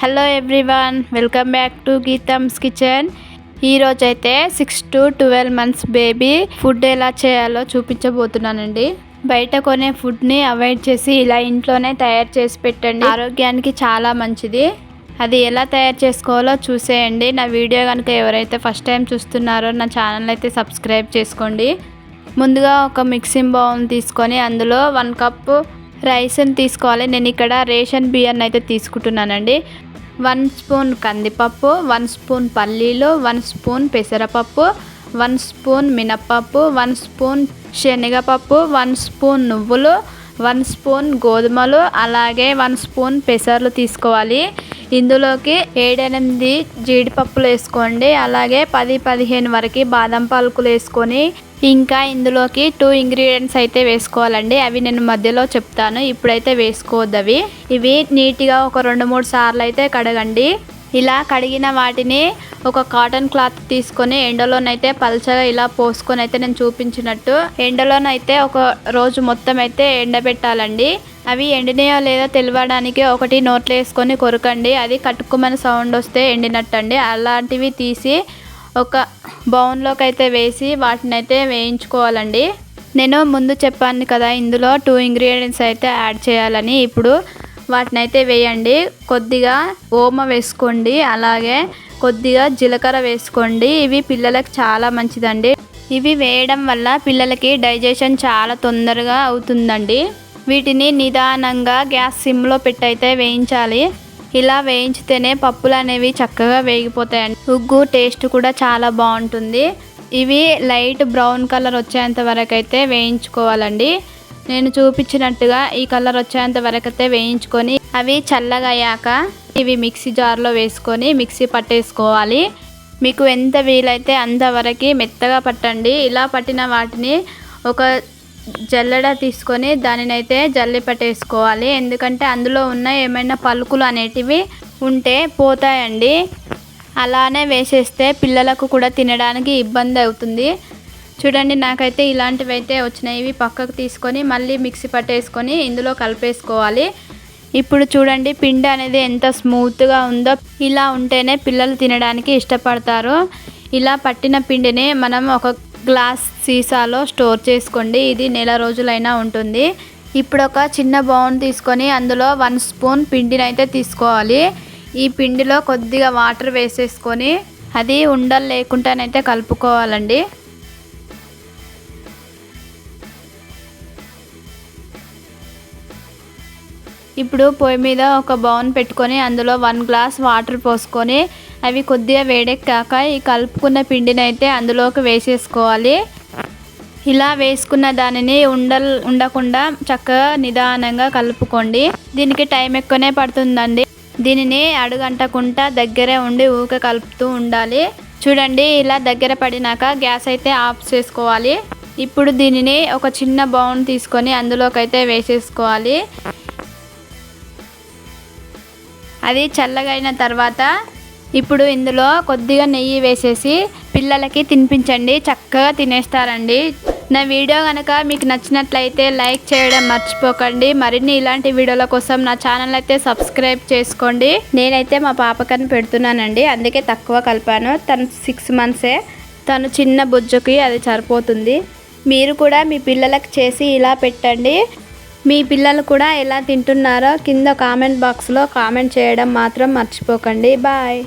Hello everyone welcome back to Geetham's kitchen ఈరోజు అయితే six to twelve months baby food ఎలా చేయాలో చూపించబోతున్నానండి. బయట కొనే ఫుడ్ని అవాయిడ్ చేసి ఇలా ఇంట్లోనే తయారు చేసి పెట్టండి. ఆరోగ్యానికి చాలా మంచిది. అది ఎలా తయారు చేసుకోవాలో చూసేయండి. నా వీడియో కనుక ఎవరైతే ఫస్ట్ టైం చూస్తున్నారో నా ఛానల్ అయితే సబ్స్క్రైబ్ చేసుకోండి. ముందుగా ఒక మిక్సింగ్ బౌల్ తీసుకొని అందులో వన్ కప్ రైస్ని తీసుకోవాలి. నేను ఇక్కడ రేషన్ బియ్యాన్ని అయితే తీసుకుంటున్నానండి. వన్ స్పూన్ కందిపప్పు వన్ స్పూన్ పల్లీలు వన్ స్పూన్ పెసరపప్పు వన్ స్పూన్ మినప్పప్పు వన్ స్పూన్ శనగపప్పు వన్ స్పూన్ నువ్వులు వన్ స్పూన్ గోధుమలు అలాగే వన్ స్పూన్ పెసర్లు తీసుకోవాలి. ఇందులోకి ఏడెనిమిది జీడిపప్పులు వేసుకోండి. అలాగే పది పదిహేను వరకు బాదం పలుకులు వేసుకొని ఇంకా ఇందులోకి టూ ఇంగ్రీడియంట్స్ అయితే వేసుకోవాలండి. అవి నేను మధ్యలో చెప్తాను. ఇప్పుడైతే వేసుకోవద్దు అవి. ఇవి నీట్గా ఒక రెండు మూడు సార్లు అయితే కడగండి. ఇలా కడిగిన వాటిని ఒక కాటన్ క్లాత్ తీసుకొని ఎండలోనైతే పల్చగా ఇలా పోసుకొని అయితే నేను చూపించినట్టు ఎండలోనైతే ఒక రోజు మొత్తం అయితే ఎండబెట్టాలండి. అవి ఎండినాయో లేదో తెలియడానికి ఒకటి నోట్లో వేసుకొని కొరకండి. అది కట్టుకోమని సౌండ్ వస్తే ఎండినట్టు అండి అలాంటివి తీసి ఒక బౌన్లోకి అయితే వేసి వాటిని అయితే వేయించుకోవాలండి. నేను ముందు చెప్పాను కదా ఇందులో టూ ఇంగ్రీడియంట్స్ అయితే యాడ్ చేయాలని. ఇప్పుడు వాటిని అయితే వేయండి. కొద్దిగా ఓమ వేసుకోండి అలాగే కొద్దిగా జీలకర్ర వేసుకోండి. ఇవి పిల్లలకు చాలా మంచిదండి. ఇవి వేయడం వల్ల పిల్లలకి డైజెషన్ చాలా తొందరగా అవుతుందండి. వీటిని నిదానంగా గ్యాస్ సిమ్లో పెట్టయితే వేయించాలి. ఇలా వేయించితేనే పప్పులు అనేవి చక్కగా వేగిపోతాయండి. ఉగ్గు టేస్ట్ కూడా చాలా బాగుంటుంది. ఇవి లైట్ బ్రౌన్ కలర్ వచ్చేంత వరకు అయితే వేయించుకోవాలండి. నేను చూపించినట్టుగా ఈ కలర్ వచ్చేంత వరకు అయితే వేయించుకొని అవి చల్లగా అయ్యాక ఇవి మిక్సీ జార్లో వేసుకొని మిక్సీ పట్టేసుకోవాలి. మీకు ఎంత వీలైతే అంతవరకు మెత్తగా పట్టండి. ఇలా పట్టిన వాటిని ఒక జల్లెడ తీసుకొని దానినైతే జల్లి పట్టేసుకోవాలి. ఎందుకంటే అందులో ఉన్న ఏమైనా పలుకులు అనేటివి ఉంటే పోతాయండి. అలానే వేసేస్తే పిల్లలకు కూడా తినడానికి ఇబ్బంది అవుతుంది. చూడండి నాకైతే ఇలాంటివి అయితే వచ్చినాయి. ఇవి పక్కకు తీసుకొని మళ్ళీ మిక్సీ పట్టేసుకొని ఇందులో కలిపేసుకోవాలి. ఇప్పుడు చూడండి పిండి అనేది ఎంత స్మూత్గా ఉందో. ఇలా ఉంటేనే పిల్లలు తినడానికి ఇష్టపడతారు. ఇలా పట్టిన పిండిని మనం ఒక గ్లాస్ సీసాలో స్టోర్ చేసుకోండి. ఇది నెల రోజులైనా ఉంటుంది. ఇప్పుడు ఒక చిన్న బౌన్ తీసుకొని అందులో వన్ స్పూన్ పిండిని అయితే తీసుకోవాలి. ఈ పిండిలో కొద్దిగా వాటర్ వేసేసుకొని అది ఉండలు లేకుండానైతే కలుపుకోవాలండి. ఇప్పుడు పొయ్యి మీద ఒక బౌన్ పెట్టుకొని అందులో వన్ గ్లాస్ వాటర్ పోసుకొని అవి కొద్దిగా వేడెక్కాక ఈ కలుపుకున్న పిండిని అయితే అందులోకి వేసేసుకోవాలి. ఇలా వేసుకున్న దానిని ఉండల్ ఉండకుండా చక్కగా నిదానంగా కలుపుకోండి. దీనికి టైం ఎక్కువనే పడుతుందండి. దీనిని అడుగంటకుండా దగ్గరే ఉండి ఊక కలుపుతూ ఉండాలి. చూడండి ఇలా దగ్గర పడినాక గ్యాస్ అయితే ఆఫ్ చేసుకోవాలి. ఇప్పుడు దీనిని ఒక చిన్న బౌన్ తీసుకొని అందులోకైతే వేసేసుకోవాలి. అది చల్లగైన తర్వాత ఇప్పుడు ఇందులో కొద్దిగా నెయ్యి వేసేసి పిల్లలకి తినిపించండి చక్కగా తినేస్తారండి. నా వీడియో కనుక మీకు నచ్చినట్లయితే లైక్ చేయడం మర్చిపోకండి. మరిన్ని ఇలాంటి వీడియోల కోసం నా ఛానల్ అయితే సబ్స్క్రైబ్ చేసుకోండి. నేనైతే మా పాపకని పెడుతున్నానండి. అందుకే తక్కువ కలిపాను. తను సిక్స్ మంత్సే తను చిన్న బుజ్జుకి అది సరిపోతుంది. మీరు కూడా మీ పిల్లలకు చేసి ఇలా పెట్టండి. మీ పిల్లలు కూడా ఎలా తింటున్నారో కింద కామెంట్ బాక్స్లో కామెంట్ చేయడం మాత్రం మర్చిపోకండి. బాయ్.